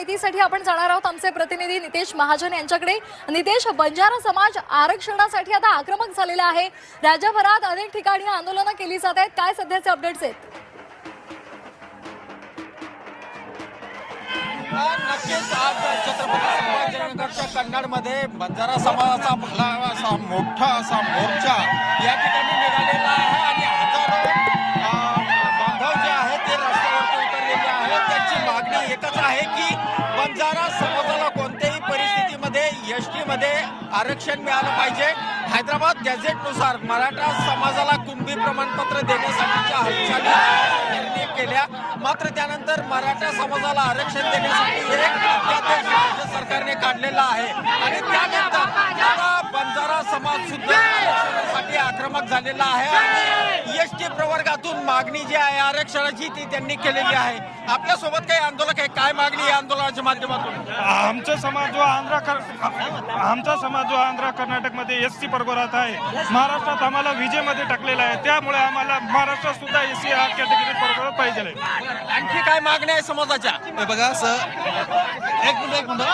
माहितीसाठी आपण जाणार आहोत आमचे प्रतिनिधी नितेश महाजन यांच्याकडे. नितेश बंजारा समाज आरक्षणासाठी आता आक्रमक झालेला आहे. राज्यभरात अनेक ठिकाणी आंदोलनं केली जात आहेत. काय सध्याचे अपडेट्स आहेत? नक्कीच आज छत्रपती संभाजीनगरच्या कन्नडमध्ये बंजारा समाजाचा असा मोठा असा मोर्चा या ठिकाणी एकच आहे की बंजारा समाजाला कोणत्याही परिस्थितीमध्ये एसमध्ये आरक्षण मिळालं पाहिजे. हैदराबाद गॅझेटनुसार मराठा समाजाला कुणबी प्रमाणपत्र देण्यासाठीच्या हालचाली त्यांनी केल्या. मात्र त्यानंतर मराठा समाजाला आरक्षण देण्यासाठी एक अध्यादेश राज्य सरकारने काढलेला आहे. आणि त्यानंतर बंजारा समाज सुद्धा आरक्षणासाठी आक्रमक झालेला आहे. आणि एस टी प्रवर्गातून मागणी जी आहे आरक्षणाची ती त्यांनी केलेली आहे. आपल्यासोबत काही आंदोलक आहे काय मागणी या आंदोलनाच्या माध्यमातून? आमचा समाज जो आंध्र कर- आमचा समाज जो आंध्र कर्नाटकमध्ये एस सी प्रवर्गात आहे. महाराष्ट्रात आम्हाला विजेमध्ये टाकलेला आहे. त्यामुळे आम्हाला महाराष्ट्रात सुद्धा एस सी हा कॅटेगरी प्रवर्ग पाहिजे आहे. आणखी काय मागण्या आहे समाजाच्या? हे बघा स एक मिनिट एक मिनिट.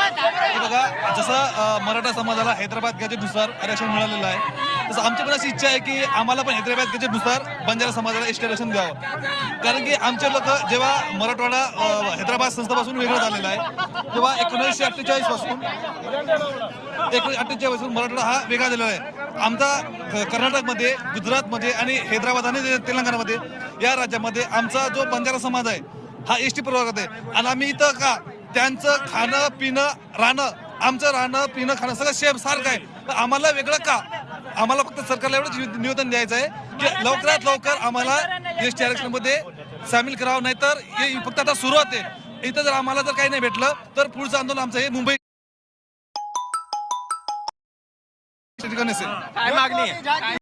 हे बघा जसं मराठा समाजाला हैदराबाद गॅजेटनुसार आरक्षण मिळालेलं आहे तसं आमची पण अशी इच्छा आहे की आम्हाला पण हैदराबाद गॅजेटनुसार बंजारा समाजाला एस आरक्षण द्यावं. कारण की आमचे लोक जेव्हा मराठवाडा हैदराबाद संस्थापासून वेगळं झालेलं आहे तेव्हा एकोणीसशे अठ्ठेचाळीसपासून एकोणीसशे अठ्ठेचाळीसपासून मराठवाडा हा वेगळा झालेला आहे. आमचा कर्नाटकमध्ये गुजरातमध्ये आणि हैदराबाद आणि तेलंगणामध्ये या राज्यामध्ये आमचा जो बंजारा समाज आहे हा एस टी प्रवर्गात आहे. आणि आम्ही इथं का त्यांचं खाणं पिणं राहणं आमचं राहणं पिणं खाणं सगळं सेम सारखं आहे. तर आम्हाला वेगळं का? आम्हाला फक्त सरकारला एवढंच निवे- निवेदन द्यायचं आहे की लवकरात लवकर आम्हाला एस टी आरक्षणामध्ये सामील करावं नाहीतर हे फक्त आता सुरुवात आहे. इथं जर आम्हाला जर काही नाही भेटलं तर पुढचं आंदोलन आमचं हे मुंबई ठिकाणी असेल काय मागणी आहे?